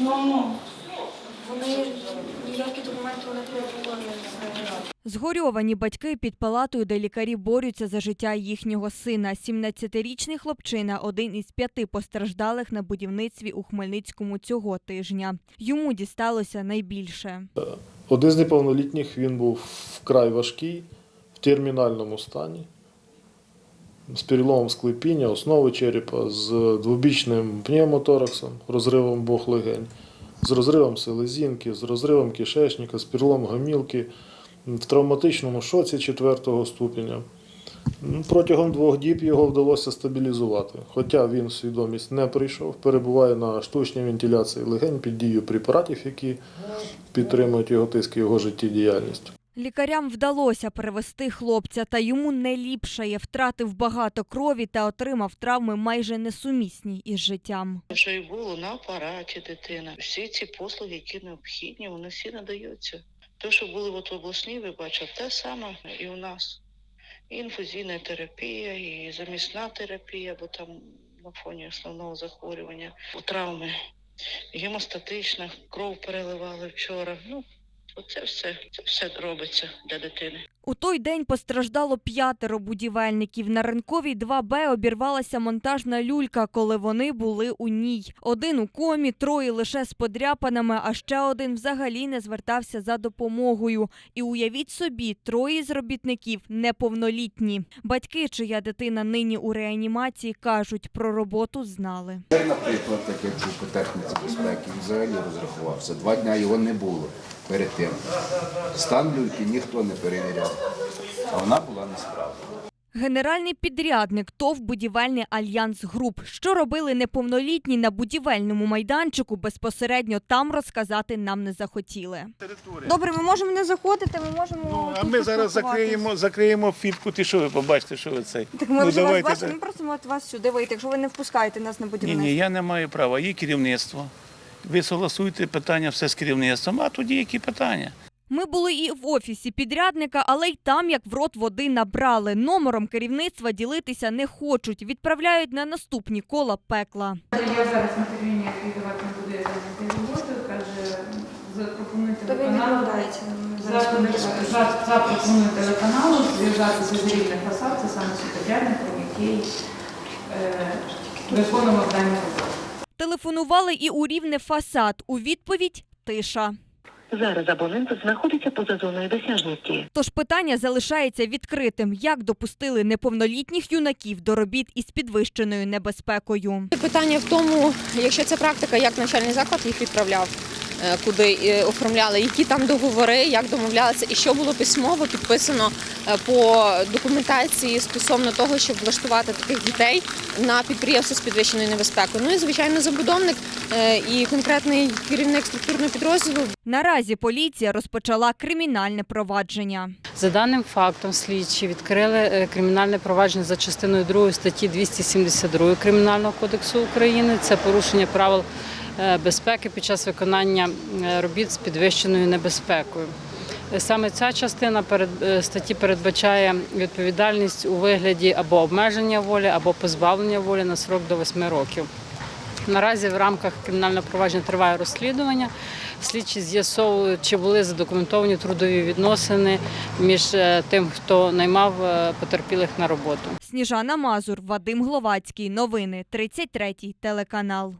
Ну. Вони ніякі документи вони не Згорьовані батьки під палатою, де лікарі борються за життя їхнього сина. 17-річний хлопчина – один із п'яти постраждалих на будівництві у Хмельницькому цього тижня. Йому дісталося найбільше. Один з неповнолітніх він був вкрай важкий, в термінальному стані, з переломом склепіння, основи черепа, з двобічним пневмотораксом, розривом обох легень, з розривом селезінки, з розривом кишечника, з переломом гомілки, в травматичному шоці четвертого ступеня. Ну, Протягом двох діб його вдалося стабілізувати. Хоча він в свідомість не прийшов, перебуває на штучній вентиляції легень під дією препаратів, які підтримують його тиск і його життєдіяльність. Лікарям вдалося перевести хлопця, та йому не ліпшає. Втратив багато крові та отримав травми майже несумісні із життям. Вже і було на апараті дитина. Всі ці послуги, які необхідні, вони всі надаються. Те, що були в обласній, ви бачите, те саме і у нас. І інфузійна терапія, і замісна терапія, бо там на фоні основного захворювання, травми, гемостатична, кров переливали вчора. Ну, оце все, це все робиться для дитини. У той день постраждало п'ятеро будівельників. На ринковій 2Б обірвалася монтажна люлька, коли вони були у ній. Один у комі, троє лише з подряпаними, а ще один взагалі не звертався за допомогою. І уявіть собі, троє з робітників неповнолітні. Батьки, чия дитина нині у реанімації, кажуть, про роботу знали. Це, наприклад, так як був по техніці безпеки, він взагалі розрахувався. Два дня його не було перед тим. Стан люльки ніхто не перевіряв, а вона була несправна. Генеральний підрядник ТОВ «Будівельний альянс груп. Що робили неповнолітні на будівельному майданчику, безпосередньо там розказати нам не захотіли. Добре, ми можемо не заходити, ми можемо. Ну, а ми зараз закриємо, закриємо фітку, ти що ви побачите, що ви цей. Так ми ну, вже вас бачимо, ми просимо от вас сюди вийти, якщо ви не впускаєте нас на Ні, ні, я не маю права. Є керівництво. Ви согласуєте питання все з керівництвом, а тоді які питання? Ми були і в офісі підрядника, але й там як в рот води набрали. Номером керівництва ділитися не хочуть. Відправляють на наступні кола пекла. Я зараз на терміні віддавати не буде зайняти роботу, каже, запропонуйте телеканалу. відмовляється. зараз За- будемо за- Запропоную телеканалу зв'язатися з рівнем фасад, це саме світодярником, який е, виконував дані роботи. Телефонували і у рівне фасад. У відповідь тиша. Зараз абонент знаходиться поза зоною досяжності. Тож питання залишається відкритим: як допустили неповнолітніх юнаків до робіт із підвищеною небезпекою. Питання в тому, якщо це практика, як навчальний заклад їх відправляв, куди е, оформляли, які там договори, як домовлялися, і що було письмово підписано е, по документації стосовно того, щоб влаштувати таких дітей на підприємство з підвищеною небезпекою. Ну і звичайно, забудовник е, і конкретний керівник структурного підрозділу Наразі поліція розпочала кримінальне провадження. За даним фактом, слідчі відкрили е, кримінальне провадження за частиною 2 статті 272 Кримінального кодексу України. Це порушення правил е, безпеки під час виконання е, робіт з підвищеною небезпекою. Е, Саме ця частина е, статті передбачає відповідальність у вигляді або обмеження волі, або позбавлення волі на срок до 8 років. Наразі в рамках кримінального провадження триває розслідування. Слідчі з'ясовують, чи були задокументовані трудові відносини між е, тим, хто наймав е, потерпілих на роботу. Сніжана Мазур, Вадим Гловацький. Новини 33 телеканал.